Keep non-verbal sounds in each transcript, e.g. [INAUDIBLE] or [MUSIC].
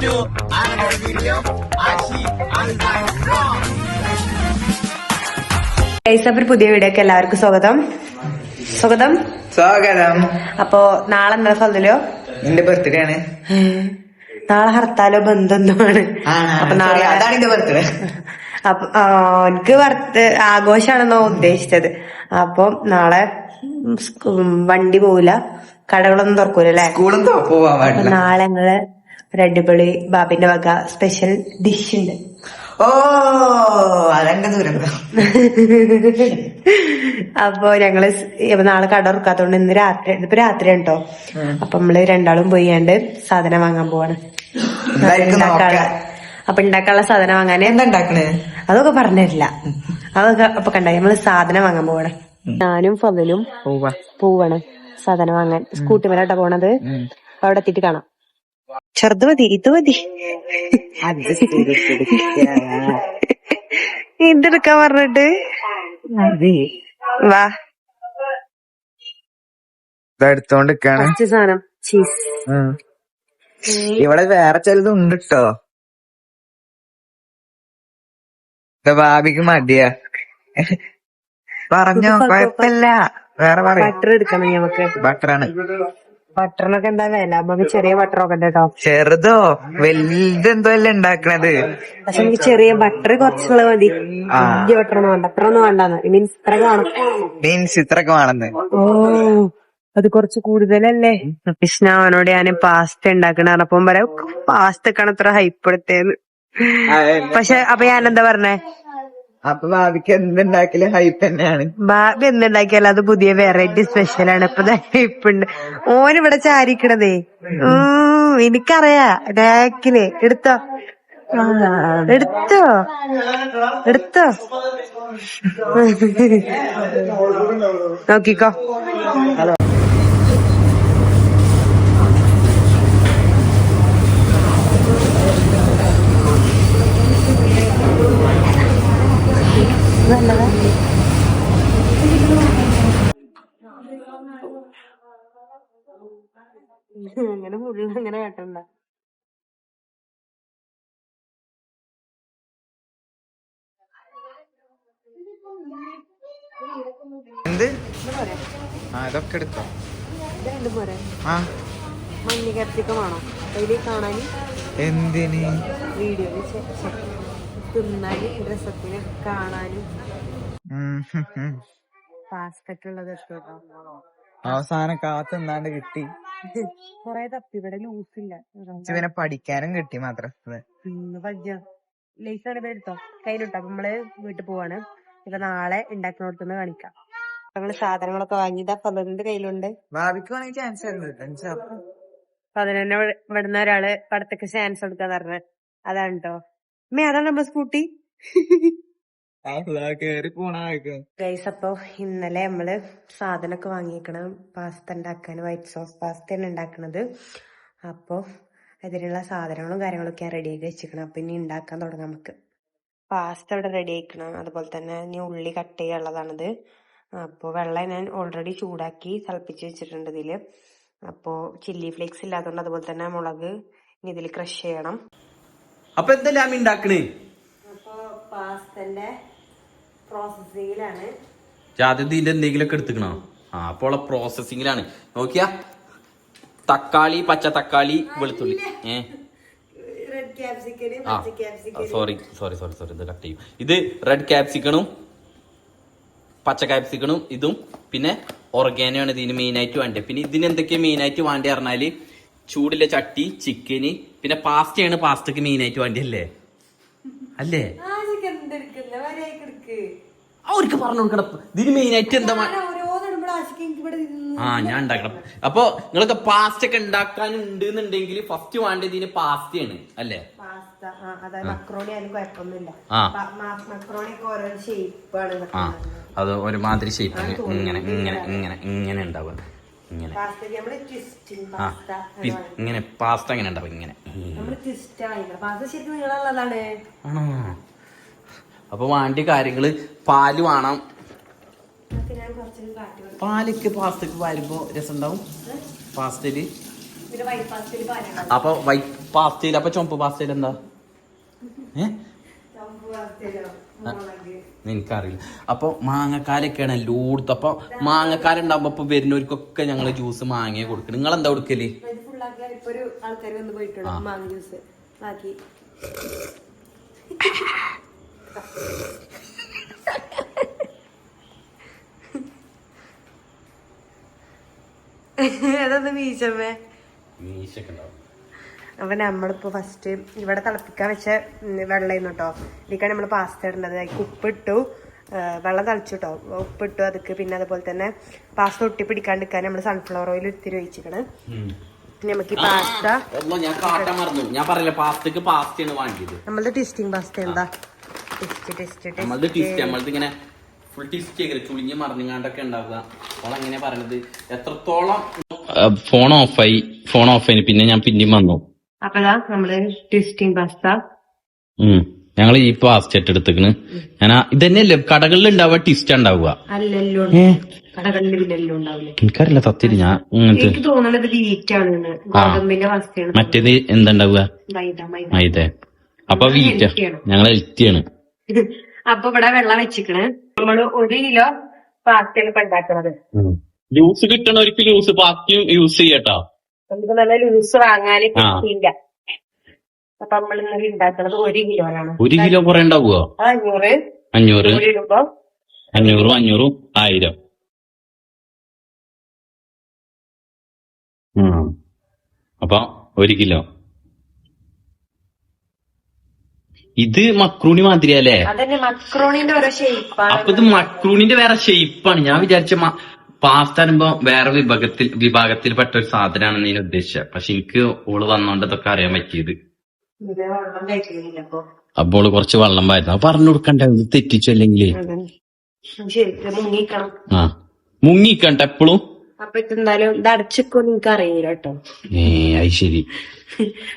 to another video. Ashi Alzheimer. Guys അപ്പൊ ഒരു പുതിയ വീഡിയോക്ക് എല്ലാവർക്കും സ്വാഗതം. സ്വാഗതം. സ്വാഗതം. അപ്പോ നാളെ എന്താ സ്വന്തലോ നിന്റെ ബർത്ത്ഡേ ആണ് നാളെ ഹർത്താലോ ബന്ധമാണ് അപ്പൊ നാളെ അതാണ് എന്റെ ബർത്ത്ഡേ. അപ്പൊ എനിക്ക് വർത്ത് ആഘോഷാണെന്നോ ഉദ്ദേശിച്ചത്. അപ്പൊ നാളെ സ്കൂ- വണ്ടി പോവില്ല കടകളൊന്നും തുറക്കൂല അല്ലേ? സ്കൂളും പോവാൻ അപ്പൊ പാടില്ല നാളെ ഞങ്ങൾ അടിപൊളി ബാബിന്റെ വക സ്പെഷ്യൽ ഡിഷ് ഉണ്ട്. ഓ അതെന്റെ ദുരന്തം അപ്പൊ ഞങ്ങൾ ഇപ്പൊ നാളെ കട ഉറക്കാത്തോണ്ട് ഇന്ന് രാത്രി ഇപ്പൊ രാത്രി ഉണ്ടോ അപ്പൊ നമ്മൾ രണ്ടാളും പോയാണ്ട് സാധനം വാങ്ങാൻ പോവാണ്. അപ്പൊ ഉണ്ടാക്കാനുള്ള സാധനം വാങ്ങാന്. എന്താ അതൊക്കെ പറഞ്ഞില്ല അതൊക്കെ അപ്പൊ കണ്ട നമ്മൾ സാധനം വാങ്ങാൻ പോവാണ്. ഞാനും ഫതിലും പോവാ. പോവാണ് സാധനം വാങ്ങാൻ. സ്കൂട്ടി മേലോട്ടാ പോണത്. അവിടെ എത്തിയിട്ട് കാണാം. ചെറുത് മതി ഇത് മതി. ഇതെടുക്കാൻ പറഞ്ഞിട്ട്? വാ. എടുത്തോണ്ടിരിക്കാണ്. ഫസ്റ്റ് സാധനം. ചീസ്. ഇവിടെ വേറെ ചിലതും ഉണ്ട് കേട്ടോ ഭാവിക്ക് മതിയാ പറഞ്ഞോ കൊഴപ്പല്ല വേറെ പറയാം. ബട്ടർ എടുക്കണം നമുക്ക്. ബട്ടറാണ് ബട്ടറിനൊക്കെ എന്താ വില? നമുക്ക് ചെറിയ ബട്ടറൊക്കെ ഉണ്ട് കേട്ടോ ചെറുതോ? വലുതെന്തോ അല്ലേ ഉണ്ടാക്കണത് പക്ഷെ എനിക്ക് ചെറിയ ബട്ടർ കുറച്ചുള്ള മതി. വലിയ ബട്ടർ ഒന്നും വേണ്ട. അത്ര ഒന്നും വേണ്ടെന്ന് മീൻസ് ഇത്ര കാണും മീൻസ് ഇത്രയൊക്കെ വേണമെന്ന് ഓ അത് കുറച്ച് കൂടുതലല്ലേ? കൃഷ്ണ അവനോട് ഞാൻ പാസ്ത ഉണ്ടാക്കണ പറഞ്ഞപ്പോ പറയാം പാസ്തക്കാണ് ഇത്ര ഹൈപ്പ് എടുത്തേന്ന് പക്ഷെ അപ്പൊ ഞാൻ എന്താ പറഞ്ഞേ? അപ്പൊ ഭാവിക്ക് എന്തുണ്ടാക്കിയാലും ഹൈപ്പ് തന്നെയാണ്. ഭാവി എന്തുണ്ടാക്കിയാലും അത് പുതിയ വെറൈറ്റി സ്പെഷ്യൽ ആണ്. ഇപ്പൊ ഹൈപ്പ് ഉണ്ട്. ഓൻ ഇവിടെ ചാരിക്കണതേ. എനിക്കറിയാ. ഡാക്കിന് എടുത്തോ. എടുത്തോ. എടുത്തോ. [LAUGHS] നോക്കിക്കോ. നല്ലതാ. അങ്ങനെ ഫുള്ള് അങ്ങനെ കേട്ടണ്ട. എന്ത്? ആ ഇതൊക്കെ എടുക്കാം ആ. മഞ്ഞ ക്യാപ്സിക്കമാണോ അതിൽ കാണാൻ എന്തിന്? വീഡിയോയിൽ തിന്നാനും രസത്തിന് കാണാനും. അവസാനം കാത്തു നിന്നാണ്ട് കിട്ടി. കൊറേ തപ്പി ഇവിടെ ലൂസില്ല. ഇവനെ പഠിക്കാനും കിട്ടി മാത്രം ലേസാണ് ഇവിടെ എടുത്തോ? കയ്യിലിട്ടോ? അപ്പൊ നമ്മൾ വീട്ടിൽ പോവാണ്. ഇപ്പൊ നാളെ ഉണ്ടാക്കുന്നിടത്തുനിന്ന് കാണിക്കാം. ഞങ്ങൾ സാധനങ്ങളൊക്കെ വാങ്ങിയതാ പതിനൊന്നിന്റെ കയ്യിലുണ്ട്. ഭാവിക്ക് വേണമെങ്കിൽ ചാൻസ് ആയിരുന്നു പതിനെന്നെ ഇവിടുന്ന് ഒരാൾ പടത്തേക്ക് ചാൻസ് കൊടുക്കാന്ന് പറഞ്ഞത് അതാണ് കേട്ടോ അമ്മേ അതാണ് നമ്മുടെ സ്കൂട്ടി. ഗൈസ് അപ്പൊ ഇന്നലെ നമ്മൾ സാധനമൊക്കെ വാങ്ങിക്കണം പാസ്ത ഉണ്ടാക്കാൻ വൈറ്റ് സോസ് പാസ്തയാണ് ഉണ്ടാക്കണത്. അപ്പോ അതിനുള്ള സാധനങ്ങളും കാര്യങ്ങളും ഒക്കെ റെഡി ആക്കി വെച്ചിരിക്കണം. അപ്പൊ ഇനി ഉണ്ടാക്കാൻ തുടങ്ങാം നമുക്ക്. പാസ്ത ഇവിടെ റെഡി ആക്കണം അതുപോലെ തന്നെ ഇനി ഉള്ളി കട്ട് ചെയ്യാനുള്ളതാണിത്. അപ്പോൾ വെള്ളം ഞാൻ ഓൾറെഡി ചൂടാക്കി തിളപ്പിച്ച് വെച്ചിട്ടുണ്ട് ഇതിൽ. അപ്പോ ചില്ലി ഫ്ലേക്സ് ഇല്ലാത്തതുകൊണ്ട് അതുപോലെ തന്നെ മുളക് ഇനി ഇതിൽ ക്രഷ് ചെയ്യണം. അപ്പൊ എന്താ അമ്മ ഉണ്ടാക്കണേ ആദ്യം ഇതിന്റെ എന്തെങ്കിലുമൊക്കെ എടുത്തുക്കണോ? ആ അപ്പോൾ പ്രോസസ്സിങ്ങിലാണ് നോക്കിയാ. തക്കാളി പച്ച തക്കാളി വെളുത്തുള്ളി. ഏ? സോറി സോറി സോറി സോറി ഇത് കട്ട് ചെയ്യും. ഇത് റെഡ് ക്യാപ്സിക്കണും പച്ച ക്യാപ്സിക്കണും ഇതും പിന്നെ ഒർഗാനോയാണ് ഇതിന് മെയിൻ ആയിട്ട് വേണ്ടത്. പിന്നെ ഇതിന് എന്തൊക്കെയാണ് മെയിൻ ആയിട്ട് വേണ്ടി പറഞ്ഞാൽ ചൂടിലെ ചട്ടി ചിക്കന് പിന്നെ പാസ്റ്റയാണ് പാസ്റ്റക്ക് മെയിൻ ആയിട്ട് വേണ്ടിയല്ലേ? അല്ലേ? അവർക്ക് പറഞ്ഞു കൊടുക്കണം. ഇതിന് മെയിൻ ആയിട്ട് എന്താ ആ ഞാൻ ഉണ്ടാക്കണം. അപ്പൊ നിങ്ങളൊക്കെ പാസ്റ്റ് ഒക്കെ ഉണ്ടാക്കാനുണ്ട് എന്നുണ്ടെങ്കിൽ ഫസ്റ്റ് വേണ്ടത് ഇതിന് പാസ്റ്റയാണ് അല്ലേ? അത് ഒരുമാതിരി ഷേപ്പ് ഇങ്ങനെ ഇങ്ങനെ ഇങ്ങനെ ഇങ്ങനെ ഉണ്ടാവുക. ഇങ്ങനെ. ആ ഇങ്ങനെ പാസ്ത ഇങ്ങനെ ഉണ്ടാവും ഇങ്ങനെ. ആണോ? അപ്പൊ വാണ്ടി കാര്യങ്ങൾ പാൽ വേണം. പാലിക്ക് പാസ്തക്ക് വരുമ്പോ രസം ഉണ്ടാവും പാസ്തയിൽ. അപ്പൊ വൈറ്റ് പാസ്തയിൽ അപ്പൊ ചുമപ്പ് പാസ്തയിൽ എന്താ ഏ എനിക്കറിയില്ല അപ്പൊ മാങ്ങക്കാരൊക്കെയാണ് എല്ലായിടത്തും. അപ്പൊ മാങ്ങക്കാരുണ്ടാവുമ്പോ ഇപ്പൊ വരുന്നവർക്കൊക്കെ ഞങ്ങൾ ജ്യൂസ് മാങ്ങയെ കൊടുക്കണം നിങ്ങൾ എന്താ കൊടുക്കൽ ഇപ്പൊ ഒരു ആൾക്കാർ വന്ന് പോയിട്ടുള്ളൂ. മാങ്ങ ജ്യൂസ്. ബാക്കി. [LAUGHS] [LAUGHS] അതൊന്ന് മീശമ്മേ മീശൊക്കെ ഉണ്ടാവും. അപ്പൊ നമ്മളിപ്പോ ഫസ്റ്റ് ഇവിടെ തിളപ്പിക്കാൻ വെച്ച വെള്ളം വെള്ളമായിരുന്നു കേട്ടോ ഇതിലേക്കാണ് നമ്മൾ പാസ്ത ഇടേണ്ടത്. അതിക്ക് ഉപ്പിട്ടു. വെള്ളം തളിച്ചു കേട്ടോ ഉപ്പിട്ടു അതൊക്കെ പിന്നെ അതുപോലെ തന്നെ പാസ്ത ഒട്ടി പിടിക്കാണ്ടിരിക്കാൻ നമ്മൾ സൺഫ്ലവർ ഓയിൽ ഇത്തിരി ഒഴിച്ചിക്കണ്. പിന്നെ നമുക്ക് പാസ്ത ഞാൻ പറയില്ല പാസ്തക്ക് പാസ്തയാണ് വാങ്ങിയത്. നമ്മളത് ടെസ്റ്റിംഗ് പാസ്ത എന്താ? ടെസ്റ്റ് ടെസ്റ്റ് നമ്മളത് ടിസ്റ്റ് ടെസ്റ്റ് നമ്മളത് ഇങ്ങനെ ഫുൾ ടിസ്റ്റ് ചെയ്യൽ. ചുളിഞ്ഞ് മറിഞ്ഞാണ്ടൊക്കെ ഉണ്ടാവുക. അപ്പോൾ അങ്ങനെ പറയണത്? എത്രത്തോളം ഫോൺ ഓഫായി ഫോൺ ഓഫായി പിന്നെ ഞാൻ പിന്നെയും വന്നു. അപ്പൊ ഇതാ നമ്മൾ ട്വിസ്റ്റിംഗ് പാസ്ത. ഞങ്ങൾ ഈ പാസ്റ്റ് എടുത്തേക്കണ് ഞാൻ ഇതന്നെയല്ലേ കടകളിൽ ഉണ്ടാവുക. ടിസ്റ്റ് ഉണ്ടാവുക എനിക്കറിയില്ല സത്യം ഞാൻ ഇങ്ങനത്തെ മറ്റേത് എന്തുണ്ടാവുക? മൈദ മൈദ. മൈദ. അപ്പൊ വീറ്റ. ഞങ്ങൾ ഹെൽത്തിയാണ് അപ്പൊ ഇവിടെ വെള്ളം വെച്ചിക്കണ്. നമ്മൾ ഒരു കിലോ പാസ്തയാണ് ഇപ്പൊ ഉണ്ടാക്കുന്നത് ജ്യൂസ് കിട്ടണവർക്ക് ജ്യൂസ് പാസ്തയും യൂസ് ചെയ്യട്ടോ. നമുക്ക് നല്ല ലൂസ് വാങ്ങാൻ. കിട്ടിയില്ല. അപ്പൊ നമ്മൾ ഇന്നലെ ഉണ്ടാക്കുന്നത് ഒരു കിലോനാണ്. ഒരു കിലോ കുറെ ഉണ്ടാവുക അത് അഞ്ഞൂറ്. അഞ്ഞൂറ്. ഇടുമ്പോ? അഞ്ഞൂറും അഞ്ഞൂറും ആയിരം. അപ്പൊ ഒരു കിലോ. ഇത് മക്രൂണി മാതിരി അല്ലേ അപ്പൊ ഇത് മക്രൂണിന്റെ വേറെ ഷേപ്പാണ് ഞാൻ വിചാരിച്ച പാസ്ത പറയുമ്പോ വേറെ വിഭാഗത്തിൽ വിഭാഗത്തിൽപ്പെട്ട ഒരു സാധനമാണ് ഞാൻ ഉദ്ദേശിച്ചത്. പക്ഷെ എനിക്ക് ഓൾ വന്നോണ്ട് ഇതൊക്കെ അറിയാൻ പറ്റിയത്. അപ്പൊ അപ്പോൾ ഓൾ കുറച്ച് വെള്ളം പായിരുന്നു പറഞ്ഞു കൊടുക്കണ്ടേ? ഇത് തെറ്റിച്ചു അല്ലെങ്കിൽ ആ. മുങ്ങിക്കണ്ട എപ്പോഴും അപ്പൊ ഇതെന്തായാലും ഇത് അടച്ചിക്കൊന്നും എനിക്ക് അറിയില്ല കേട്ടോ. ഏ അത് ശരി.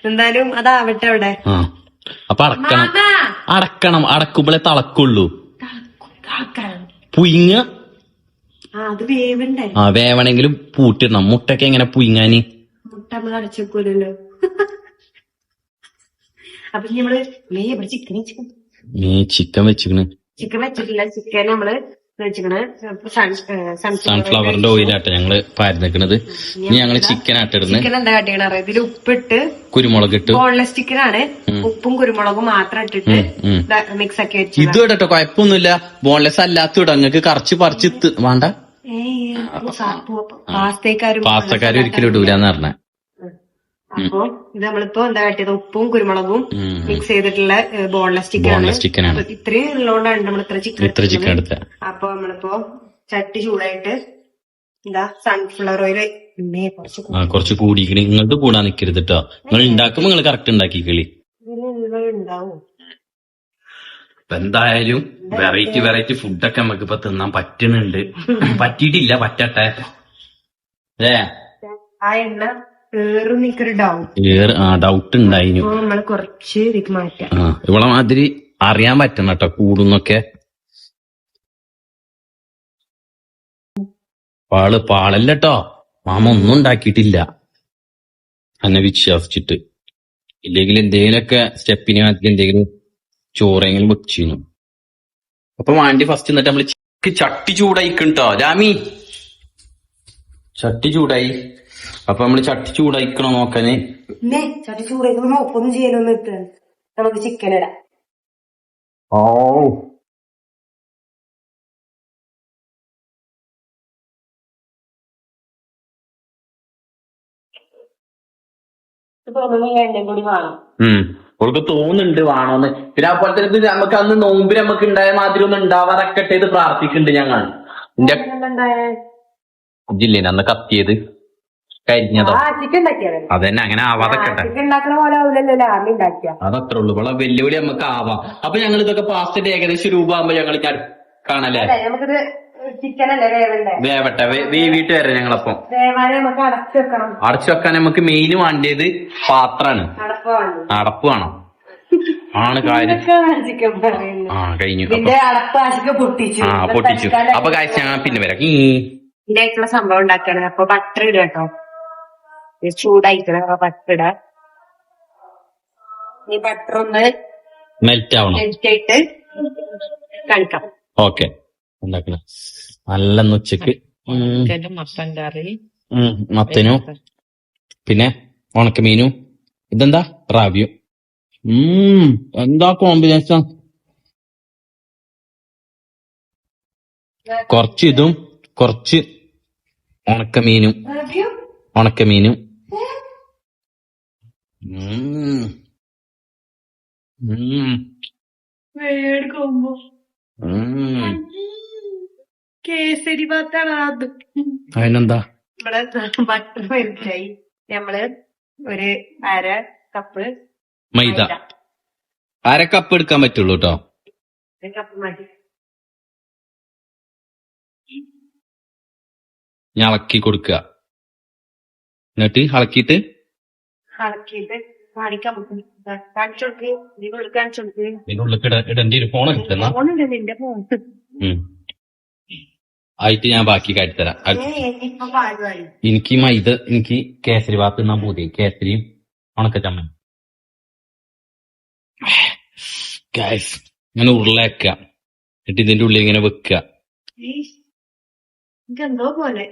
എന്തായാലും അതാവട്ടെ അവിടെ. ആ. അപ്പൊ അടക്കണം. അടക്കണം. അടക്കുമ്പോഴേ തളക്കുള്ളൂ. പുയിങ്ങ ആ അത് വേവണ്ടേ? ആ വേവണെങ്കിലും പൂട്ടിടണം. മുട്ടൊക്കെ എങ്ങനെ പുയിങ്ങാന് മുട്ട നമ്മൾ അടച്ചിക്കൂലല്ലോ അപ്പൊ നമ്മൾ മേ ഇവിടെ ചിക്കൻ ചിക്കൻ ഏ ചിക്കൻ വെച്ചിക്കണ് ചിക്കൻ വെച്ചിട്ടില്ല. ചിക്കൻ നമ്മൾ സൺഫ്ലവറിന്റെ ഓയിലാട്ടെ ഞങ്ങൾ പാരുന്നിക്കണത്. ഇനി ഞങ്ങൾ ചിക്കൻ ആട്ടിടുന്നത് ചിക്കൻ എന്താ കാട്ടിക്കണ അറിയാം? ഇതിൽ ഉപ്പിട്ട് കുരുമുളക് ഇട്ട്. ബോൺലെസ് ചിക്കൻ ആണ്. ഉപ്പും കുരുമുളകും മാത്രം ഇട്ടിട്ട് മിക്സ് ആക്കി വെച്ചു ഇത് കേട്ടോ കുഴപ്പമൊന്നുമില്ല. ബോൺലെസ് അല്ലാത്ത ഇടങ്ങൾക്ക് കറച്ച് പറിച്ച് വേണ്ട. പാസ്തക്കാരും ഒരിക്കലും ഇടൂലെന്ന് പറഞ്ഞ. അപ്പൊ ഇത് നമ്മളിപ്പോ എന്താ കാട്ടിയത്? ഉപ്പും കുരുമുളകും മിക്സ് ചെയ്തിട്ടുള്ള ബോൺലെസ് ചിക്കൻ ആണ്. ഇത്രയും ഉള്ളതുകൊണ്ടാണ് നമ്മൾ ഇത്ര ചിക്കൻ ഇത്ര ചിക്കൻ എടുത്ത. അപ്പൊ നമ്മളിപ്പോ ചട്ടി ചൂടായിട്ട് എന്താ സൺഫ്ലവർ ഓയിൽ കുറച്ച് കൂടിക്കണി നിങ്ങൾക്ക് കൂടാൻ നിക്കരുത് കേട്ടോ നിങ്ങൾ ഉണ്ടാക്കുമ്പോ നിങ്ങൾ കറക്റ്റ് ഉണ്ടാക്കിക്കളി. കളി ഉണ്ടാവും. എന്തായാലും വെറൈറ്റി വെറൈറ്റി ഫുഡൊക്കെ നമുക്ക് ഇപ്പൊ തിന്നാൻ പറ്റുന്നുണ്ട്. പറ്റിയിട്ടില്ല പറ്റട്ടെ ഏ? ആ എണ്ണ ഏറും നിക്കൊരു ഡൗട്ട് ആ ഡൗട്ട് ഉണ്ടായിരുന്നു നമ്മൾ കുറച്ച് ഇതിക്ക് മാറ്റാം. ആ ഇവളെ മാതിരി അറിയാൻ പറ്റണം കേട്ടോ കൂടുന്നൊക്കെ. പാൾ പാളല്ല കേട്ടോ. മാമ ഒന്നും ഉണ്ടാക്കിയിട്ടില്ല. എന്നെ വിശ്വസിച്ചിട്ട്. ഇല്ലെങ്കിൽ എന്തെങ്കിലുമൊക്കെ സ്റ്റെപ്പിനെ മാറ്റി എന്തെങ്കിലും ചോറെങ്കിലും വെച്ചിരുന്നു. അപ്പൊ വാണ്ടി ഫസ്റ്റ് എന്നിട്ട് നമ്മൾ ചട്ടി ചട്ടി ചൂടായിക്കട്ടോ. രാമി. ചട്ടി ചൂടായി. അപ്പൊ നമ്മൾ ചട്ടി ചൂടായിക്കണോ നോക്കാന് ചട്ടി ചൂടായിക്കണോ ഒപ്പൊന്നും ചെയ്യാനൊന്നും ഇട്ട് നമുക്ക് ചിക്കൻ ഇടാം. ഓ. ഇപ്പൊ ഒന്നും എണ്ണയും കൂടി വേണം ഉം. അവൾക്ക് തോന്നുന്നുണ്ട് വേണോന്ന്. പിന്നെ അതുപോലെ തന്നെ ഇത് നമുക്ക് അന്ന് നോമ്പിൽ നമുക്ക് ഉണ്ടായ മാതിരി ഒന്നും ഉണ്ടാവാറക്കട്ടെ ഇത് പ്രാർത്ഥിക്കുന്നുണ്ട് ഞങ്ങൾ. എന്റെ ജില്ലേനെ അന്ന് കത്തിയത്? കരിഞ്ഞതോ? അതന്നെ അങ്ങനെ ആവാതൊക്കെ അതത്രേ ഉള്ളൂ. ഇവിടെ വെല്ലുവിളി നമുക്ക് ആവാം. അപ്പൊ ഞങ്ങൾ ഇതൊക്കെ പാസ്റ്റിന്റെ ഏകദേശം രൂപ ആകുമ്പോ ഞങ്ങൾ കാണല്ലേ ചിക്കൻ അല്ലേ വേവണ്ടേ? വേവട്ടെ. വേവിട്ട് വരാം ഞങ്ങളപ്പം? വേവാനെ നമുക്ക് അടച്ചു വെക്കണം. അടച്ചു വെക്കാൻ നമുക്ക് മെയിൻ വേണ്ടിയത് പാത്രാണ് അടപ്പ് വേണം. അടപ്പ് വേണം. ആണ് കാര്യം. ആ കഴിഞ്ഞു. പൊട്ടിച്ചു. ആ പൊട്ടിച്ചു. അപ്പൊ കാഴ്ച ഞങ്ങൾ പിന്നെ വരാം. ഇതിനായിട്ടുള്ള സംഭവം ഉണ്ടാക്കണം. അപ്പൊ ബട്ടർ ഇടുക കേട്ടോ ചൂടായിക്കണം. അപ്പൊ ബട്ടർ ഇടാ. ഈ ബട്ടർ ഒന്ന് മെൽറ്റ് ആവണം. മെൽറ്റ് ആയിട്ട് കാണിക്കാം. ഓക്കെ ഉണ്ടാക്കണം നല്ല ഉച്ചയ്ക്ക്. കറി മത്തനും. പിന്നെ ഉണക്കമീനും. ഇതെന്താ? റാവിയും. ഉം എന്താ കോമ്പിനേഷൻ? കുറച്ച് ഇതും കുറച്ച് ഉണക്കമീനും. ഉണക്കമീനും. ഉം. കേസരി ഭാത്താണ് അത് അതിനെന്താ? നമ്മൾ ബട്ടർ മെൽറ്റായി നമ്മൾ ഒരു അര കപ്പ് മൈദ. അര കപ്പ് എടുക്കാൻ പറ്റുള്ളൂ കേട്ടോ ഒരു കപ്പ് മതി. ഞാൻ ഇളക്കി കൊടുക്കുക. എന്നിട്ട് ഇളക്കിയിട്ട്? ഇളക്കിയിട്ട് കാണിക്കാൻ കാണിച്ചു കൊടുക്ക്. ഇതിനുള്ളിൽ കാണിച്ചു കൊടുക്ക്. ഇതിനുള്ളിൽ ഇടേണ്ടി ഒരു ഫോൺ കിട്ടുന്ന ഫോണുണ്ട് നിന്റെ ഫോൺ. ആയിട്ട് ഞാൻ ബാക്കി കാട്ടിത്തരാം എനിക്ക് മൈദ എനിക്ക് കേസരി ഭാത്ത് തിന്നാൻ പൂതി കേസരിയും ഉണക്കച്ചമ്മൻ ഗൈസ് ഇങ്ങനെ ഉരുളയാക്കുക എന്നിട്ട് ഇതിന്റെ ഉള്ളിൽ ഇങ്ങനെ വെക്കുക എന്തോ പോലെ.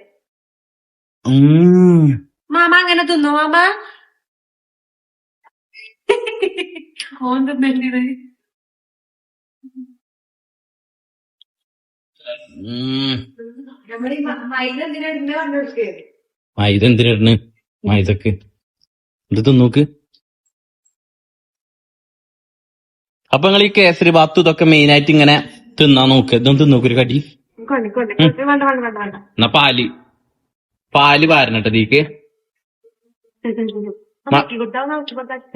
ഉം. മാമ അങ്ങനെ തിന്നോ മാമ? ഓൻ തിന്നേണ്ടത് മൈദ എന്തിനിടണ് മൈദക്ക്. ഇത് നോക്ക് അപ്പൊ നിങ്ങൾ ഈ കേസരി ബാത്ത് ഇതൊക്കെ മെയിൻ ആയിട്ട് ഇങ്ങനെ തിന്നാൻ നോക്ക്. ഇതൊന്നും തിന്നോക്ക് ഒരു കടി. എന്നാ പാൽ. പാൽ പാരണട്ടെ തീക്ക്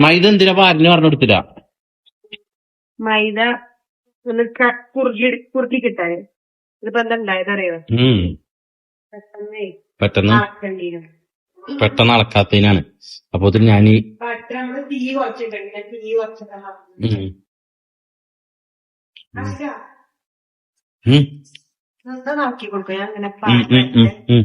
മൈദ എന്തിനാ പാലിന് പറഞ്ഞു കൊടുത്തില്ല? മൈദ ഒന്ന് ക- കുറുകി കുറുക്കി കിട്ടാന്. ഇതിപ്പോ എന്താ ഉണ്ടായത് അറിയോ? ഉം. പെട്ടെന്നേ പെട്ടെന്ന്? അളക്കാത്തതിനാണ്. അപ്പൊ ഇതിൽ ഞാൻ ഈ തീ കുറച്ചിട്ടുണ്ട്. തീ കൊടുക്കുക ഞാൻ അങ്ങനെ ഉം, ഉം, ഉം.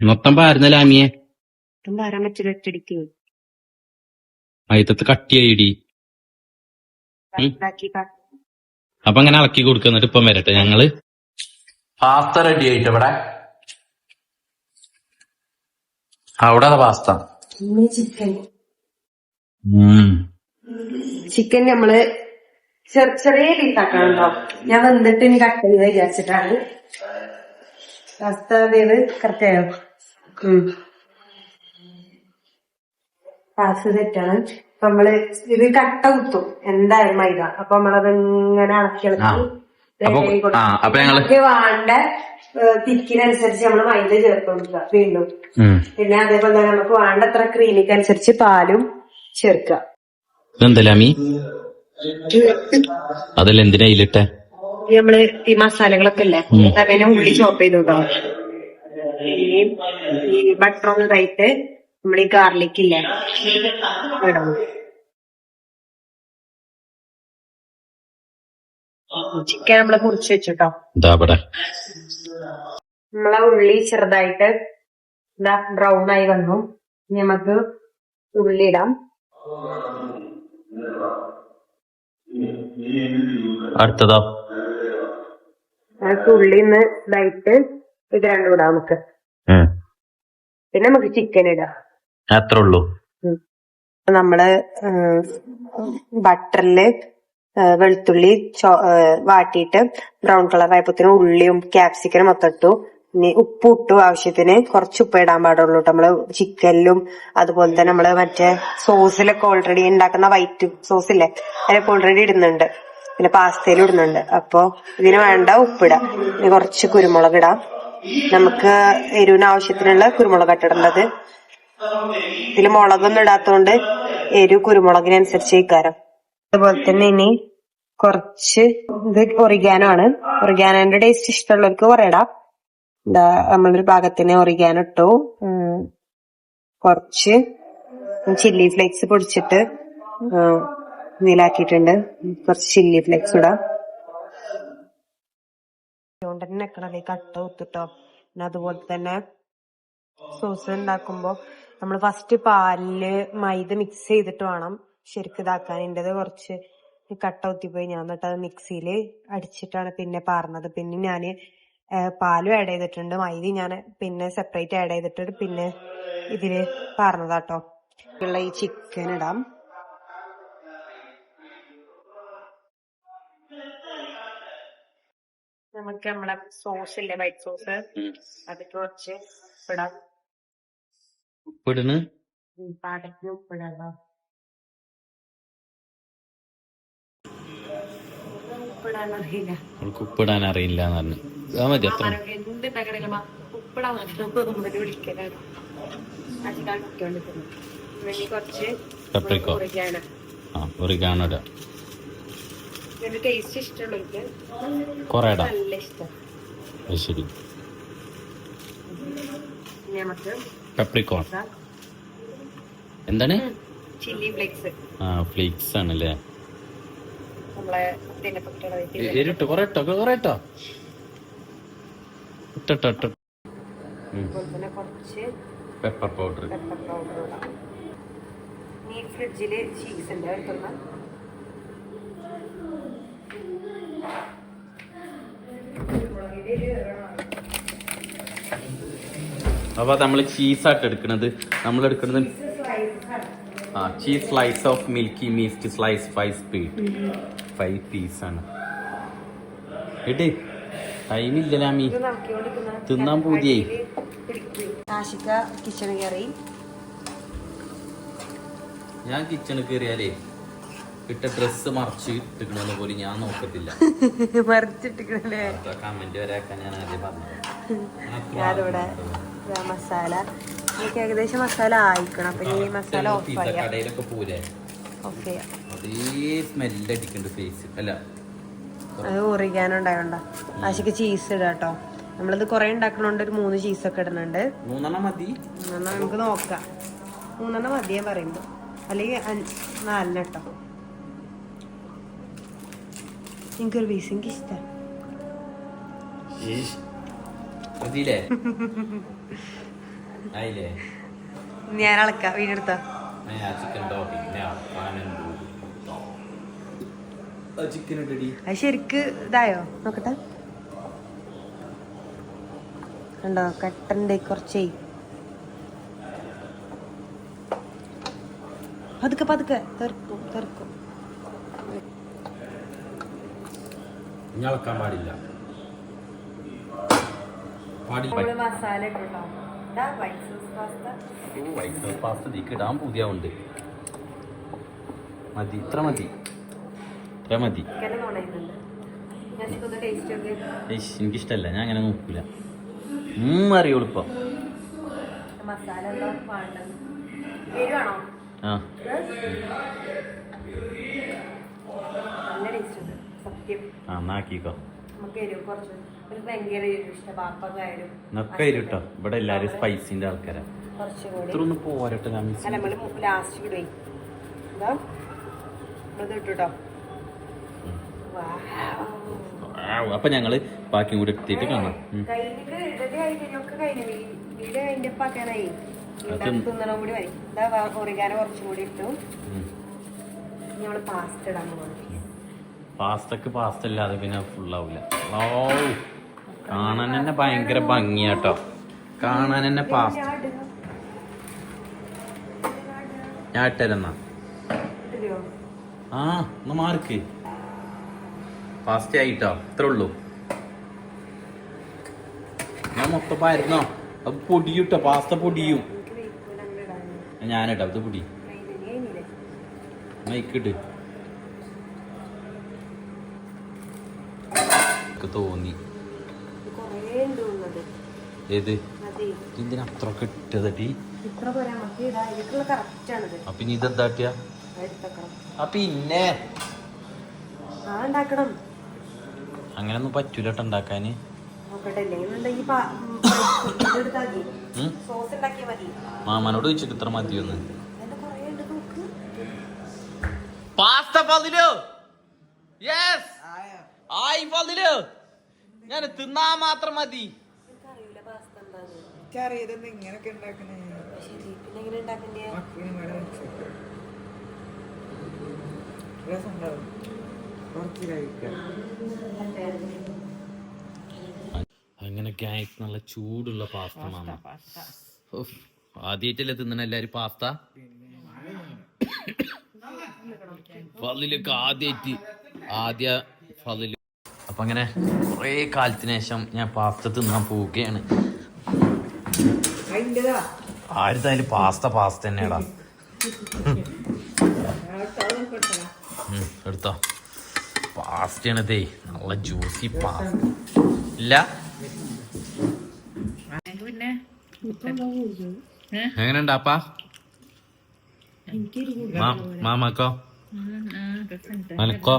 മൊത്തം പാരുന്ന ലാമിയെ? വരാൻ പറ്റില്ല ഒറ്റടിക്ക് മൈദത്ത് കട്ടിയായിടി. ഉം. ഉണ്ടാക്കി അപ്പൊ അങ്ങനെ ഇളക്കി കൊടുക്കുന്നിട്ട് ഇപ്പം വരട്ടെ ഞങ്ങൾ. പാസ്ത റെഡി ആയിട്ട് ഇവിടെ? അവിടെ പാസ്ത? ചിക്കൻ ഉം. ചിക്കൻ നമ്മൾ ചെറിയ ചെറിയ പീസ് ആക്കണം കേട്ടോ ഞാൻ വന്നിട്ട് ഇനി കട്ട് ചെയ്ത് വിചാരിച്ചിട്ടാണ്. പാസ്ത കറക്റ്റ് ആയോ? തെറ്റാണ്. അപ്പൊ നമ്മൾ ഇത് കട്ട കുത്തും. എന്തായാലും മൈദ. അപ്പൊ നമ്മളത് ഇങ്ങനെ. ഇളക്കി അപ്പൊ. ആ അപ്പൊ ഞങ്ങൾ നമുക്ക് വേണ്ട തിക്കിനനുസരിച്ച് നമ്മൾ മൈദ ചേർത്ത് കൊടുക്കുക വീണ്ടും. ഉം. പിന്നെ അതേപോലെ തന്നെ നമുക്ക് വേണ്ടത്ര ക്രീമിക്ക് അനുസരിച്ച് പാലും ചേർക്കുക അതല്ല എന്തിനാ ഇതിലിട്ടെ? നമ്മൾ ഈ മസാലകളൊക്കെ അല്ലേ. അങ്ങനെ ഉള്ളി ചോപ്പ് ചെയ്ത് കൊടുക്കണം ഈ ഈ ബട്ടർ ഒന്ന് ഇതായിട്ട് നമ്മൾ ഈ ഗാർലിക് ഇല്ലേ? ഇടണം. ചിക്കൻ നമ്മൾ മുറിച്ച് വെച്ചിട്ടോ? നമ്മളെ ഉള്ളി ചെറുതായിട്ട് ഇതാ ബ്രൗൺ ആയി വന്നു. ഇനി നമുക്ക് ഉള്ളി ഇടാം. അടുത്തതാ. ഉള്ളിന്ന് ഉള്ളി ഇതായിട്ട് ഇത് രണ്ടും ഇടാം നമുക്ക്. പിന്നെ നമുക്ക് ചിക്കൻ ഇടാം. അത്ര ഉള്ളൂ നമ്മൾ ബട്ടറിൽ വെളുത്തുള്ളി വാട്ടിയിട്ട് ബ്രൗൺ കളർ ആയപ്പോത്തിന് ഉള്ളിയും ക്യാപ്സിക്കനും മൊത്തം ഇട്ടു. ഇനി ഉപ്പ് ഇട്ടു ആവശ്യത്തിന്. കുറച്ച് ഉപ്പ് ഇടാൻ പാടുള്ളൂ നമ്മൾ ചിക്കനിലും അതുപോലെ തന്നെ നമ്മൾ മറ്റേ സോസിലൊക്കെ ഓൾറെഡി ഉണ്ടാക്കുന്ന വൈറ്റ് സോസ് ഇല്ലേ? അതിലൊക്കെ ഓൾറെഡി ഇടുന്നുണ്ട്. പിന്നെ പാസ്തയിലും ഇടുന്നുണ്ട്. അപ്പോ ഇതിന് വേണ്ട ഉപ്പിടാം. ഇനി കുറച്ച് കുരുമുളക് ഇടാം. നമുക്ക് എരിവിന് ആവശ്യത്തിനുള്ള കുരുമുളക് ഇട്ടിടേണ്ടത് ഇതിൽ മുളകൊന്നും ഇടാത്തതുകൊണ്ട് എരിവ് കുരുമുളകിനനുസരിച്ച് ഇക്കാരം. അതുപോലെ തന്നെ ഇനി കുറച്ച് ഇത് ഒറിഗാനോ ആണ്. ഒറിഗാനോന്റെ ടേസ്റ്റ് ഇഷ്ടമുള്ളവർക്ക് പറയടാ. എന്താ നമ്മളൊരു പാകത്തിന് ഒറിഗാനോ ഇട്ടു. കുറച്ച് ചില്ലി ഫ്ലേക്സ് പൊടിച്ചിട്ട് നീലാക്കിയിട്ടുണ്ട് കുറച്ച് ചില്ലി ഫ്ലേക്സ് ഇടാം. നിക്കണല്ലേ കട്ട ഒത്തിട്ടോ പിന്നെ അതുപോലെ തന്നെ സോസ് ഉണ്ടാക്കുമ്പോ നമ്മൾ ഫസ്റ്റ് പാലിൽ മൈദ മിക്സ് ചെയ്തിട്ട് വേണം. ശരിക്കും ഇതാക്കാൻ. എന്റേത് കുറച്ച് കട്ട ഒത്തിപ്പോയി ഞാൻ എന്നിട്ട് അത് മിക്സിയിൽ അടിച്ചിട്ടാണ് പിന്നെ പാർന്നത്. പിന്നെ ഞാൻ പാലും ആഡ് ചെയ്തിട്ടുണ്ട്. മൈദ ഞാൻ പിന്നെ സെപ്പറേറ്റ് ആഡ് ചെയ്തിട്ട് പിന്നെ ഇതിൽ പാർന്നതാട്ടോ. ഈ ചിക്കൻ ഇടാം. നമുക്ക് നമ്മളെ സോസ് ഇല്ലേ വൈറ്റ് സോസ് അത് കുറച്ച് ഇടാം ഉപ്പിടണ് പാടത്തിന് ഉപ്പിടാം ഉപ്പിടാൻ അറിയില്ല അവൾക്ക് ഉപ്പിടാൻ അറിയില്ല എന്ന് പറഞ്ഞു. ആ മതി അത്ര എന്തുണ്ടാക്കണ ഇതിന്റെ ടേസ്റ്റ് ഇഷ്ടമുള്ളവർക്ക് കൊറേ നല്ല ഇഷ്ടം. ശരി. നമുക്ക് പെപ്രിക്കോൺ എന്താണ്? ചില്ലി ഫ്ലേക്സ് ആ ഫ്ലേക്സ് ആണല്ലേ? നമ്മളെ എരിട്ടോ കൊറേ ഇട്ടോ കൊറേ ഇട്ടോ ഇട്ടോ ഇട്ടോ. കുറച്ച് പെപ്പർ പൗഡർ പെപ്പർ പൗഡർ ഇടാം നീ ഫ്രിഡ്ജിൽ ചീസ് ഉണ്ട്. അപ്പൊ നമ്മൾ ചീസായിട്ട് എടുക്കുന്നത് നമ്മൾ എടുക്കുന്നത് ആ cheese slice of Milky Mist slice five speed five piece ആണ്. എടേ ഇത് നോക്കിക്കൊണ്ടിരിക്കുന്ന തിന്നാൻ പൂതിയായി. കിച്ചൺ കയറി ഞാൻ കിച്ചണ് കയറിയാലേ ഇട്ട ഡ്രസ് മറച്ച് ഇട്ടിക്കണെന്ന് പോലും ഞാൻ നോക്കത്തില്ല. [LAUGHS] മറിച്ചിട്ടിക്കണല്ലേ കമന്റ് ഞാൻ ആദ്യം ഞാനിവിടെ മസാല എനിക്ക് ഏകദേശം മസാല ആയിക്കണം. അപ്പൊ ഈ മസാല ഓഫ് കടയിലൊക്കെ അതേ സ്മെല്ല് അടിക്കുന്നുണ്ട് ഫേസ് അല്ല അത് ആഷിക്ക് ചീസ് ഇടാട്ടോ നമ്മളിത് കുറെ ഉണ്ടാക്കണോണ്ട് ഒരു മൂന്ന് ചീസ് ഒക്കെ ഇടുന്നുണ്ട്. മൂന്നെണ്ണം മതി. മൂന്നെണ്ണം നമുക്ക് നോക്കാം. മൂന്നെണ്ണം മതിയെ പറയുമ്പോ. അല്ലെങ്കിൽ നാലെണ്ണം എനിക്കൊരു പീസ് എനിക്ക് ഇഷ്ടം ഞാൻ അളക്കാം ഇട്ടടി അത് ശരിക്ക് ഇതായോ? നോക്കട്ടെ. കണ്ടോ? കട്ടന്റെ കുറച്ചേ. പതുക്കെ പതുക്കെ. തെറുക്കും തെറുക്കും. ഞളക്കാൻ പാടില്ല. വൈറ്റ് സോസ് പാസ്ത ഇടാൻ പുതിയുണ്ട് മതി ഇത്ര മതി. ഇത്ര മതി. എനിക്കിഷ്ടല്ല ഞാൻ അങ്ങനെ നോക്കൂല. ഉം അറിയോളൂ ഇപ്പൊ. ആ. നല്ല ടേസ്റ്റ് ഇരുട്ടോ ഇവിടെ എല്ലാരും സ്പൈസിന്റെ ആൾക്കാരാ. കുറച്ചുകൂടി പോരട്ടെ ഞാൻ ലാസ്റ്റ് ഇടുവേ. അപ്പൊ ഞങ്ങൾ ബാക്കി കൂടി എടുത്തിട്ട് കാണാം. ഉം. കഴിഞ്ഞിട്ട് ഇടത് കഴിഞ്ഞൊക്കെ കഴിഞ്ഞു. വീട് അതിന്റെ പാക്കാനായി അത് തിന്നണം കൂടി മതി. എന്താ ഒറിഗാനോ കുറച്ചും കൂടി ഇട്ടു. പാസ്ത ഇടാൻ പോകുന്നു പാസ്തക്ക് പാസ്ത ഇല്ലാതെ പിന്നെ ആവില്ല ഓ കാണാൻ തന്നെ ഭയങ്കര ഭംഗിയാട്ടോ. കാണാൻ തന്നെ പാസ്ത. ഞാൻ ഇട്ടരെന്നാ? ആ ഒന്ന് മാർക്ക്. പാസ്ത ആയിട്ടോ ഇത്രേ ഉള്ളൂ ഞാൻ മൊത്തം പായിരുന്നോ അത് പൊടിയൂട്ടോ പാസ്ത പൊടിയും. ഞാനിട്ടോ അത് പൊടി. മൈക്കിട്ട് എനിക്ക് തോന്നി. ഏത്? ഇതിന് അത്ര കിട്ടതടി അപ്പൊ ഇനി ഇതെന്താട്ടിയാ പിന്നെ അങ്ങനൊന്നും പറ്റൂലട്ടോ ഉണ്ടാക്കാന്. മാമനോട് ചോദിച്ചിട്ട് ഇത്ര മതിയൊന്ന് പാസ്ത പതിലോ യെസ് ആയി ഫതിലു. ഞാൻ തിന്നാ മാത്രം മതി. എനിക്കറിയത് ഇങ്ങനൊക്കെ ഉണ്ടാക്കണേ. അങ്ങനെ നല്ല ചൂടുള്ള പാസ്ത മാമ. ആദ്യമായിട്ടല്ലേ തിന്നണ എല്ലാരും പാസ്ത ഫലിലൊക്കെ ആദ്യമായിട്ട് ആദ്യ ഫലിൽ അപ്പൊ അങ്ങനെ കുറേ കാലത്തിന് ശേഷം ഞാൻ പാസ്ത തിന്നാൻ പോവുകയാണ്. ആരുതായാലും പാസ്ത പാസ്ത തന്നെയാടാ. എടുത്തോ. പാസ്റ്റയാണതേ നല്ല ജ്യൂസി പാസ്ത. ഇല്ല? എങ്ങനെ ഉണ്ടാപ്പാ മാമാക്കോ? അനക്കോ?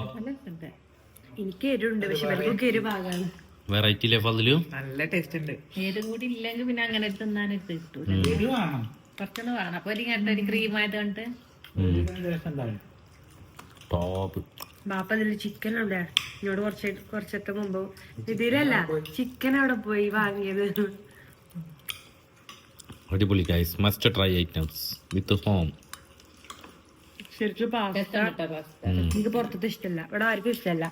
എനിക്ക് എരിവുണ്ട് പക്ഷെ ഇവർക്കൊക്കെ എരിവ് ഭാഗമാണ് വെറൈറ്റി ഇല്ലേ ഫതിലു നല്ല ടേസ്റ്റ് ഉണ്ട്. ഏത് കൂടി ഇല്ലെങ്കിൽ പിന്നെ അങ്ങനെ തിന്നാനായിട്ട് കിട്ടൂല. കുറച്ചൊന്ന് വേണം. അപ്പൊ ഒരു കണ്ട? ഒരു ക്രീം ആയതുകൊണ്ട് ടോപ്പ് ബാപ്പ അതിൽ ചിക്കൻ ഉണ്ട്. എന്നോട് കുറച്ച് കുറച്ചത്തെ മുമ്പ് ഇതിലല്ല ചിക്കൻ അവിടെ പോയി വാങ്ങിയത്. അടിപൊളി guys must try items with home ശരിക്കും പാസ്ത എനിക്ക് പുറത്തത്തെ ഇഷ്ടമല്ല ഇവിടെ ആർക്കും ഇഷ്ടമല്ല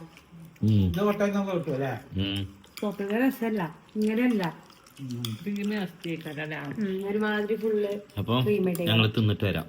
ഇങ്ങനെയല്ല. ഒരുമാതിരി ഫുള്ള് അപ്പൊ ഞങ്ങൾ തിന്നിട്ട് വരാം.